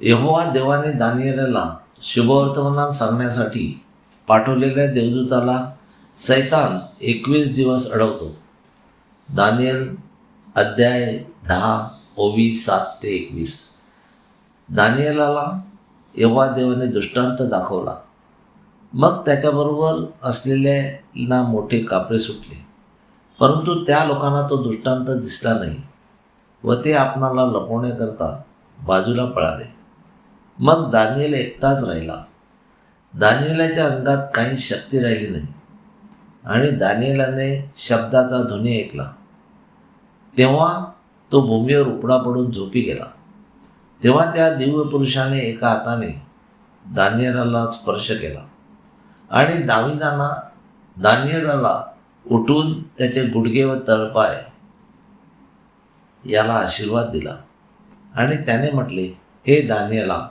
यहोवा देवाने दानियेला शुभवर्तमान सांगण्यासाठी पाठवलेल्या देवदूताला सैतान एकवीस दिवस अडवतो. दानियल अध्याय दहा ओवी सात ते एकवीस. दानियलाला यहोवा देवाने दृष्टांत दाखवला. मग त्याच्याबरोबर असलेल्यांना मोठे कापरे सुटले. परंतु त्या लोकांना तो दृष्टांत दिसला नाही व ते आपणाला लपवण्याकरता बाजूला पळाले. मग दानियल एकटाच राहिला. दानियलाच्या अंगात काही शक्ती राहिली नाही. आणि दानियलाने शब्दाचा ध्वनी ऐकला. तेव्हा तो भूमीवर उपडा पडून झोपी गेला. तेव्हा त्या दिव्य पुरुषाने एका हाताने दानियलाला स्पर्श केला. आणि दाविदाना दानियलाला उठून त्याचे गुडघे व तळपाय याला आशीर्वाद दिला. आणि त्याने म्हटले हे दानियला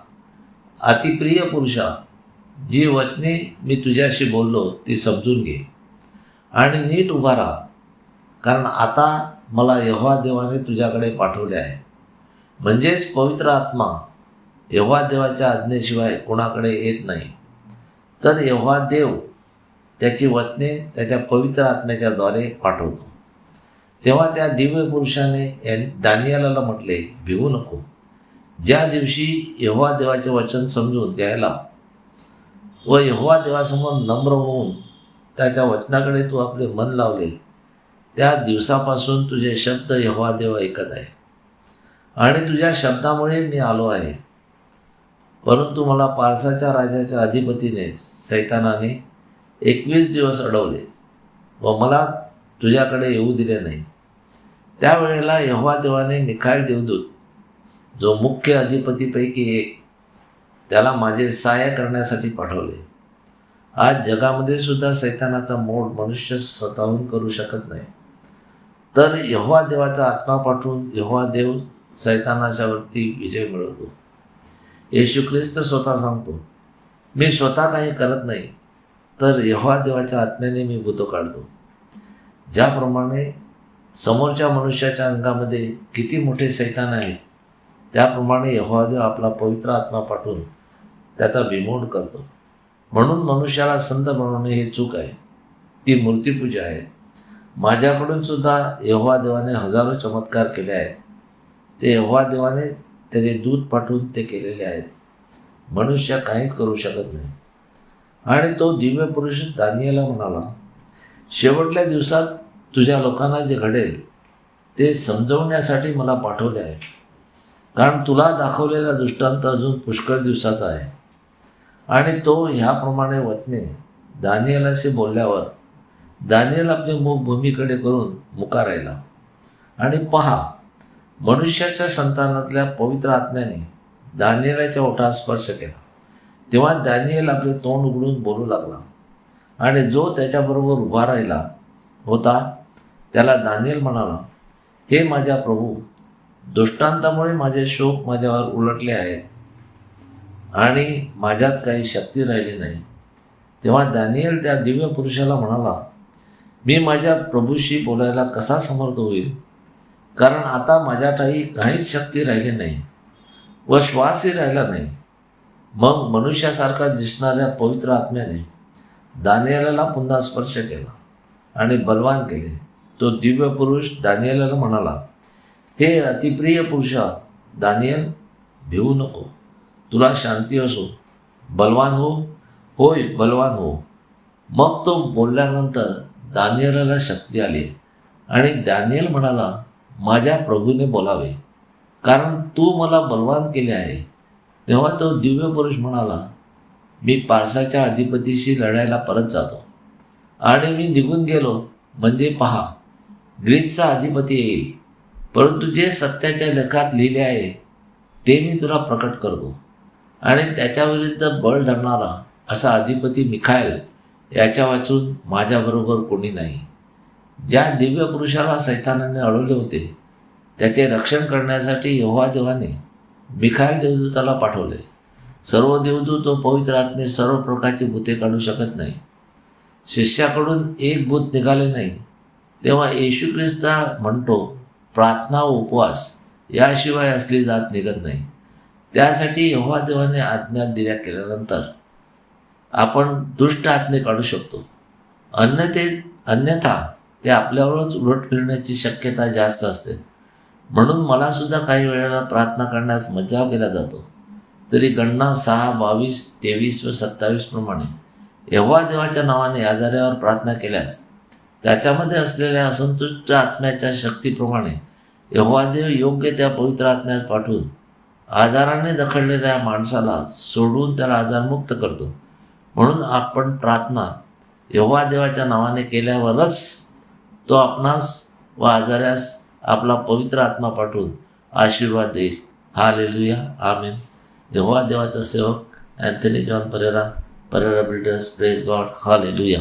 अतिप्रिय पुरुषा जी वचने मी तुझ्याशी बोललो ती समजून घे. आणि नीट उभा राहा. कारण आता मला यहोवा देवाने तुझ्याकडे पाठवले आहे. म्हणजेच पवित्र आत्मा यहोवा देवाच्या आज्ञेशिवाय कोणाकडे येत नाही. तर यहोवा देव त्याची वचने त्याच्या पवित्र आत्म्याच्याद्वारे पाठवतो. तेव्हा त्या दिव्य पुरुषाने दानियाला म्हटले भिवू नको. ज्या दिवशी यहोवा देवाचे वचन समजून घ्यायला व यहोवा देवासमोर नम्र होऊन त्याच्या वचनाकडे तू आपले मन लावले त्या दिवसापासून तुझे शब्द यहोवा देव ऐकत आहे. आणि तुझ्या शब्दामुळे मी आलो आहे. परंतु मला पारसाच्या राजाच्या अधिपतीने सैतानाने एकवीस दिवस अडवले व मला तुझ्याकडे येऊ दिले नाही. त्यावेळेला यहोवा देवाने मिखाईल देवदूत जो मुख्य अधिपतीपैकी एक त्याला माझे सहाय्य करण्यासाठी पाठवले. आज जगामध्ये सुद्धा सैतानाचा मोड मनुष्य स्वतःहून करू शकत नाही. तर यहोवा देवाचा आत्मा पाठवून यहोवा देव सैतानाच्या वरती विजय मिळवतो. येशू ख्रिस्त स्वतः सांगतो मी स्वतः काही करत नाही तर यहोवा देवाच्या आत्म्याने मी भूतो काढतो. ज्याप्रमाणे समोरच्या मनुष्याच्या अंगामध्ये किती मोठे सैतान आहेत त्याप्रमाणे यहोवादेव आपला पवित्र आत्मा पाठवून त्याचा विमोड करतो. म्हणून मनुष्याला संत बनवणे हे चूक आहे. ती मूर्तीपूजा आहे. माझ्याकडून सुद्धा यहोवा देवाने हजारो चमत्कार केले आहेत. ते यहोवा देवाने त्याचे दूध पाठवून ते केलेले आहेत. मनुष्य काहीच करू शकत नाही. आणि तो दिव्य पुरुष दानियाला म्हणाला शेवटल्या दिवसात तुझ्या लोकांना जे घडेल ते समजवण्यासाठी मला पाठवले आहे. कारण तुला दाखवलेला दृष्टांत अजून पुष्कळ दिवसाचा आहे. आणि तो ह्याप्रमाणे वचने दानियलाशी बोलल्यावर दानियल आपले मुख भूमीकडे करून मुका राहिला आणि पहा मनुष्याच्या संतानातल्या पवित्र आत्म्याने दानियलाच्या ओठात स्पर्श केला. तेव्हा दानियल आपले तोंड उघडून बोलू लागला. आणि जो त्याच्याबरोबर उभा राहिला होता त्याला दानियल म्हणाला हे माझ्या प्रभू दृष्टांतामुळे माझे शोक माझ्यावर उलटले आहेत. आणि माझ्यात काही शक्ती राहिली नाही. तेव्हा दानियल त्या दिव्य पुरुषाला म्हणाला मी माझ्या प्रभूशी बोलायला कसा समर्थ होईल? कारण आता माझ्याठाई काहीच शक्ती राहिली नाही व श्वासही राहिला नाही. मग मनुष्यासारखा दिसणाऱ्या पवित्र आत्म्याने दानियाला पुन्हा स्पर्श केला आणि बलवान केले. तो दिव्य पुरुष दानियाला म्हणाला हे अतिप्रिय पुरुषा दानियल भिवू नको. तुला शांती असो. बलवान हो. होय बलवान हो. मग तो बोलल्यानंतर दानियलाला शक्ती आली आणि दानियल म्हणाला माझ्या प्रभूने बोलावे. कारण तू मला बलवान केले आहे. तेव्हा तो दिव्य पुरुष म्हणाला मी पारसाच्या अधिपतीशी लढायला परत जातो. आणि मी निघून गेलो. म्हणजे पहा ग्रीसचा अधिपती येईल. परंतु जे सत्याच्या लेखात लिहिले आहे ते मी तुला प्रकट करतो. आणि त्याच्याविरुद्ध बळ धरणारा असा अधिपती मिखायल याच्या वाचून माझ्याबरोबर कोणी नाही. ज्या दिव्य पुरुषाला सैतानाने अडवले होते त्याचे रक्षण करण्यासाठी यहोवा देवाने मिखायल देवदूताला पाठवले. सर्व देवदूत व पवित्र आत्मे सर्व प्रकारची भूते काढू शकत नाही. शिष्याकडून एक भूत निघाले नाही तेव्हा येशू ख्रिस्ता म्हणतो प्रार्थना उपवास याशिवाय असली जात निघत नाही. त्यासाठी यहोवा देवाने आज्ञा दिल्या केल्यानंतर आपण दुष्ट आत्मे काढू शकतो. अन्य ते अन्यथा ते आपल्यावरच उलट फिरण्याची शक्यता जास्त असते. म्हणून मलासुद्धा काही वेळेला प्रार्थना करण्यास मज्जाव केला जातो. तरी गणना सहा बावीस तेवीस व सत्तावीसप्रमाणे देवाच्या नावाने आजाऱ्यावर प्रार्थना केल्यास त्याच्यामध्ये असलेल्या असंतुष्ट आत्म्याच्या शक्तीप्रमाणे यहोवादेव योग्य त्या पवित्र आत्म्यास पाठवून आजाराने दखडलेल्या माणसाला सोडून त्याला आजारमुक्त करतो. म्हणून आपण प्रार्थना यहोवादेवाच्या नावाने केल्यावरच तो आपणास व आजाऱ्यास आपला पवित्र आत्मा पाठवून आशीर्वाद देईल. हा लेलुया आमीन. यहोवा देवाचा सेवक Anthony John Pereira Pereira builders praise God. Hallelujah